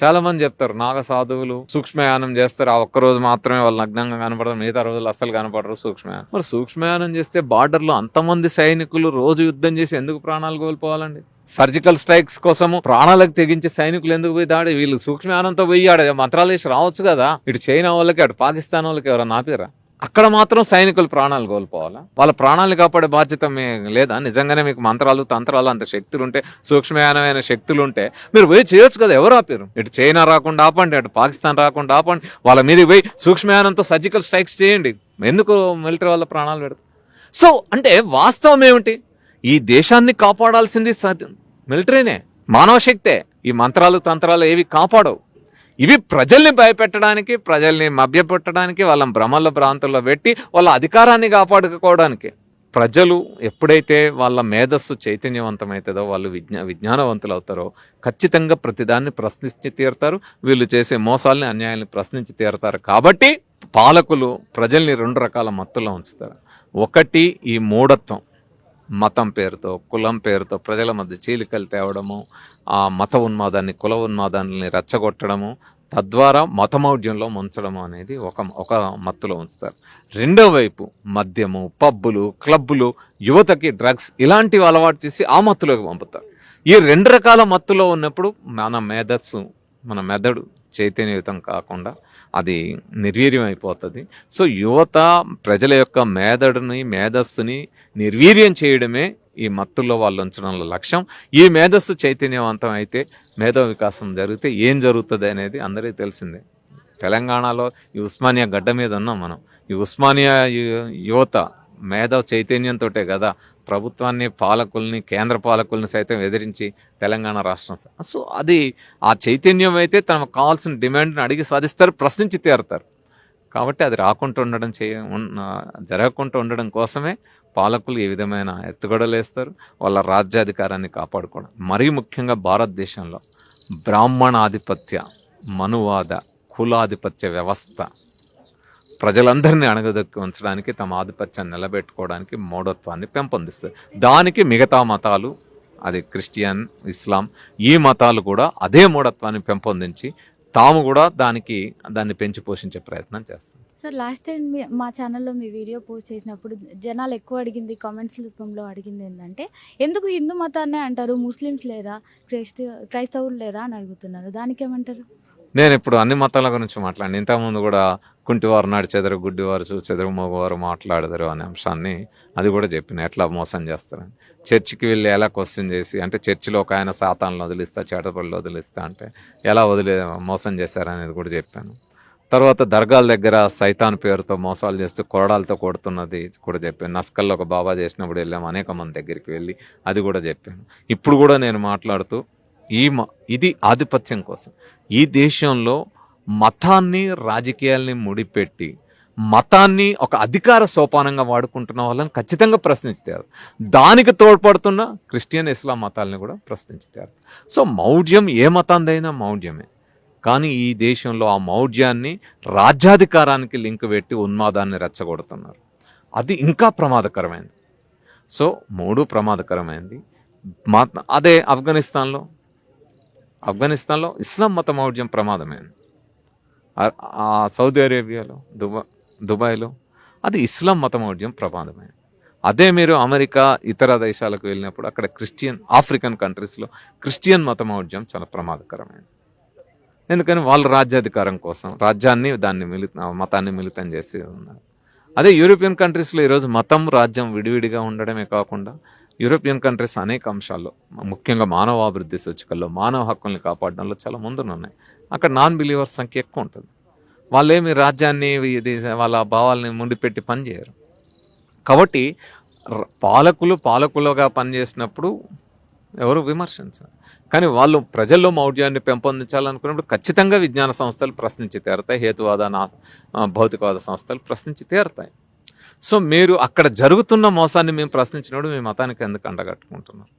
చాలా మంది చెప్తారు నాగ సాధువులు సూక్ష్మయానం చేస్తారు ఆ ఒక్క రోజు మాత్రమే వాళ్ళు నగ్నంగా కనపడరు మిగతా రోజులు అస్సలు కనపడరు సూక్ష్మయానం. మరి సూక్ష్మయానం చేస్తే బార్డర్లో అంతమంది సైనికులు రోజు యుద్ధం చేసి ఎందుకు ప్రాణాలు కోల్పోవాలండి? సర్జికల్ స్ట్రైక్స్ కోసము ప్రాణాలకు తెగించే సైనికులు ఎందుకు పోయి దాడి? వీళ్ళు సూక్ష్మయానంతో పోయి ఆడ మంత్రాలు వేసి రావచ్చు కదా. ఇటు చైనా వాళ్ళకి అటు పాకిస్తాన్ వాళ్ళకి ఎవరైనా ఆపిరా? అక్కడ మాత్రం సైనికులు ప్రాణాలు కోల్పోవాలా? వాళ్ళ ప్రాణాలు కాపాడే బాధ్యత మీ లేదా? నిజంగానే మీకు మంత్రాలు తంత్రాలు అంత శక్తులు ఉంటే సూక్ష్మయానమైన శక్తులు ఉంటే మీరు పోయి చేయొచ్చు కదా ఎవరు ఆపారు? ఇటు చైనా రాకుండా ఆపండి అటు పాకిస్తాన్ రాకుండా ఆపండి వాళ్ళ మీదకి పోయి సూక్ష్మయానంతో సర్జికల్ స్ట్రైక్స్ చేయండి. ఎందుకు మిలిటరీ వాళ్ళ ప్రాణాలు పెడతారు? సో అంటే వాస్తవం ఏమిటి? ఈ దేశాన్ని కాపాడాల్సింది సాధ్యం మిలిటరీనే మానవ శక్తే. ఈ మంత్రాలు తంత్రాలు ఏవి కాపాడవు. ఇవి ప్రజల్ని భయపెట్టడానికి ప్రజల్ని మభ్యపెట్టడానికి వాళ్ళ భ్రమల ప్రాంతంలో పెట్టి వాళ్ళ అధికారాన్ని కాపాడుకోవడానికి. ప్రజలు ఎప్పుడైతే వాళ్ళ మేధస్సు చైతన్యవంతమవుతుందో వాళ్ళు విజ్ఞా విజ్ఞానవంతులు అవుతారో ఖచ్చితంగా ప్రతిదాన్ని ప్రశ్నించి తీరుతారు. వీళ్ళు చేసే మోసాలని అన్యాయాన్ని ప్రశ్నించి తీరుతారు. కాబట్టి పాలకులు ప్రజల్ని రెండు రకాల మత్తులో ఉంచుతారు. ఒకటి ఈ మూఢత్వం. మతం పేరుతో కులం పేరుతో ప్రజల మధ్య చీలికలు తేవడము ఆ మత ఉన్మాదాన్ని కుల ఉన్మాదాన్ని రెచ్చగొట్టడము తద్వారా మతమౌఢ్యంలో ముంచడము అనేది ఒక ఒక మత్తులో ఉంచుతారు. రెండో వైపు మద్యము పబ్బులు క్లబ్బులు యువతకి డ్రగ్స్ ఇలాంటివి అలవాటు చేసి ఆ మత్తులోకి పంపుతారు. ఈ రెండు రకాల మత్తులో ఉన్నప్పుడు మన మేధస్సు మన మెదడు చైతన్యయుతం కాకుండా అది నిర్వీర్యం అయిపోతుంది సో యువత ప్రజల యొక్క మేధడుని మేధస్సుని నిర్వీర్యం చేయడమే ఈ మత్తుల్లో వాళ్ళు ఉంచడంలో లక్ష్యం. ఈ మేధస్సు చైతన్యవంతం అయితే మేధో వికాసం జరిగితే ఏం జరుగుతుంది అనేది అందరికీ తెలిసిందే. తెలంగాణలో ఈ ఉస్మానియా గడ్డ మీద ఉన్నాం మనం. ఈ ఉస్మానియా యువత మేధావ్ చైతన్యంతో కదా ప్రభుత్వాన్ని పాలకుల్ని కేంద్ర పాలకుల్ని సైతం ఎదిరించి తెలంగాణ రాష్ట్రం సో. అది ఆ చైతన్యం అయితే తనకు కావాల్సిన డిమాండ్ని అడిగి సాధిస్తారు ప్రశ్నించి తీరుతారు. కాబట్టి అది రాకుండా ఉండడం చేయ జరగకుండా ఉండడం కోసమే పాలకులు ఈ విధమైన ఎత్తుగడలు వేస్తారు వాళ్ళ రాజ్యాధికారాన్ని కాపాడుకోవడం. మరీ ముఖ్యంగా భారతదేశంలో బ్రాహ్మణాధిపత్య మనువాద కులాధిపత్య వ్యవస్థ ప్రజలందరినీ అణగదొక్కి ఉంచడానికి తమ ఆధిపత్యాన్ని నిలబెట్టుకోవడానికి మూఢత్వాన్ని పెంపొందిస్తుంది దానికి మిగతా మతాలు అది క్రిస్టియన్ ఇస్లాం ఈ మతాలు కూడా అదే మూఢత్వాన్ని పెంపొందించి తాము కూడా దానికి దాన్ని పెంచి పోషించే ప్రయత్నం చేస్తాం. సార్ లాస్ట్ టైం మా ఛానల్లో మీ వీడియో పోస్ట్ చేసినప్పుడు జనాలు ఎక్కువ అడిగింది కామెంట్స్ రూపంలో అడిగింది ఏంటంటే ఎందుకు హిందూ మతాన్నే అంటారు ముస్లిమ్స్ లేదా క్రైస్తవ క్రైస్తవులు లేరా అని అడుగుతున్నారు. దానికి ఏమంటారు? నేను ఇప్పుడు అన్ని మతాల గురించి మాట్లాడి ఇంతకుముందు కూడా కుంటివారు నడిచెదరు గుడ్డివారు చూచెదరు మగవారు మాట్లాడదరు అనే అంశాన్ని అది కూడా చెప్పిన. ఎట్లా మోసం చేస్తారని. చర్చికి వెళ్ళి ఎలా క్వశ్చన్ చేసి అంటే చర్చిలో ఒక ఆయన సాతాన్లు వదిలిస్తా చేటపల్లి వదిలిస్తా అంటే ఎలా వదిలే మోసం చేశారనేది కూడా చెప్పాను. తర్వాత దర్గాల దగ్గర సైతాన్ పేరుతో మోసాలు చేస్తూ కొరడాలతో కొడుతున్నది కూడా చెప్పాను. నస్కల్లో ఒక బాబా చేసినప్పుడు వెళ్ళాము అనేక మంది దగ్గరికి వెళ్ళి అది కూడా చెప్పాను. ఇప్పుడు కూడా నేను మాట్లాడుతూ ఈ మ- ఇది ఆధిపత్యం కోసం. ఈ దేశంలో మతాన్ని రాజకీయాల్ని ముడిపెట్టి మతాన్ని ఒక అధికార సోపానంగా వాడుకుంటున్న వాళ్ళని ఖచ్చితంగా ప్రశ్నించారు. దానికి తోడ్పడుతున్న క్రిస్టియన్ ఇస్లాం మతాలని కూడా ప్రశ్నించారు. సో మౌఢ్యం ఏ మతాందైనా మౌఢ్యమే. కానీ ఈ దేశంలో ఆ మౌఢ్యాన్ని రాజ్యాధికారానికి లింక్ పెట్టి ఉన్మాదాన్ని రెచ్చగొడుతున్నారు. అది ఇంకా ప్రమాదకరమైంది. సో మూడు ప్రమాదకరమైంది. మా అదే ఆఫ్ఘనిస్తాన్లో ఆఫ్ఘనిస్తాన్లో ఇస్లాం మత మౌఢ్యం ప్రమాదమైంది. ఆ- సౌదీ అరేబియాలో దుబా దుబాయ్లో అది ఇస్లాం మత మౌఢ్యం ప్రమాదమైంది. అదే మీరు అమెరికా ఇతర దేశాలకు వెళ్ళినప్పుడు అక్కడ క్రిస్టియన్ ఆఫ్రికన్ కంట్రీస్లో క్రిస్టియన్ మత మౌఢ్యం చాలా ప్రమాదకరమైంది. ఎందుకని వాళ్ళ రాజ్యాధికారం కోసం రాజ్యాన్ని దాన్ని మిలి మతాన్ని మిళితం చేసి ఉన్నారు. అదే యూరోపియన్ కంట్రీస్లో ఈరోజు మతం రాజ్యం విడివిడిగా ఉండడమే కాకుండా యూరోపియన్ కంట్రీస్ అనేక అంశాల్లో ముఖ్యంగా మానవాభివృద్ధి సూచికల్లో మానవ హక్కుల్ని కాపాడడంలో చాలా ముందున్నాయి. అక్కడ నాన్ బిలీవర్స్ సంఖ్య ఎక్కువ ఉంటుంది. వాళ్ళేమి రాజ్యాన్ని ఇది వాళ్ళ భావాల్ని ముండిపెట్టి పనిచేయరు కాబట్టి పాలకులు పాలకులుగా పనిచేసినప్పుడు ఎవరు విమర్శించారు. కానీ వాళ్ళు ప్రజల్లో మౌఢ్యాన్ని పెంపొందించాలనుకున్నప్పుడు ఖచ్చితంగా విజ్ఞాన సంస్థలు ప్రశ్నించి తీరుతాయి. హేతువాద నా భౌతికవాద సంస్థలు ప్రశ్నించి తీరుతాయి. సో మీరు అక్కడ జరుగుతున్న మోసాన్ని మేము ప్రశ్నించినప్పుడు మీ మతానికి ఎందుకు అండగట్టుకుంటున్నారు?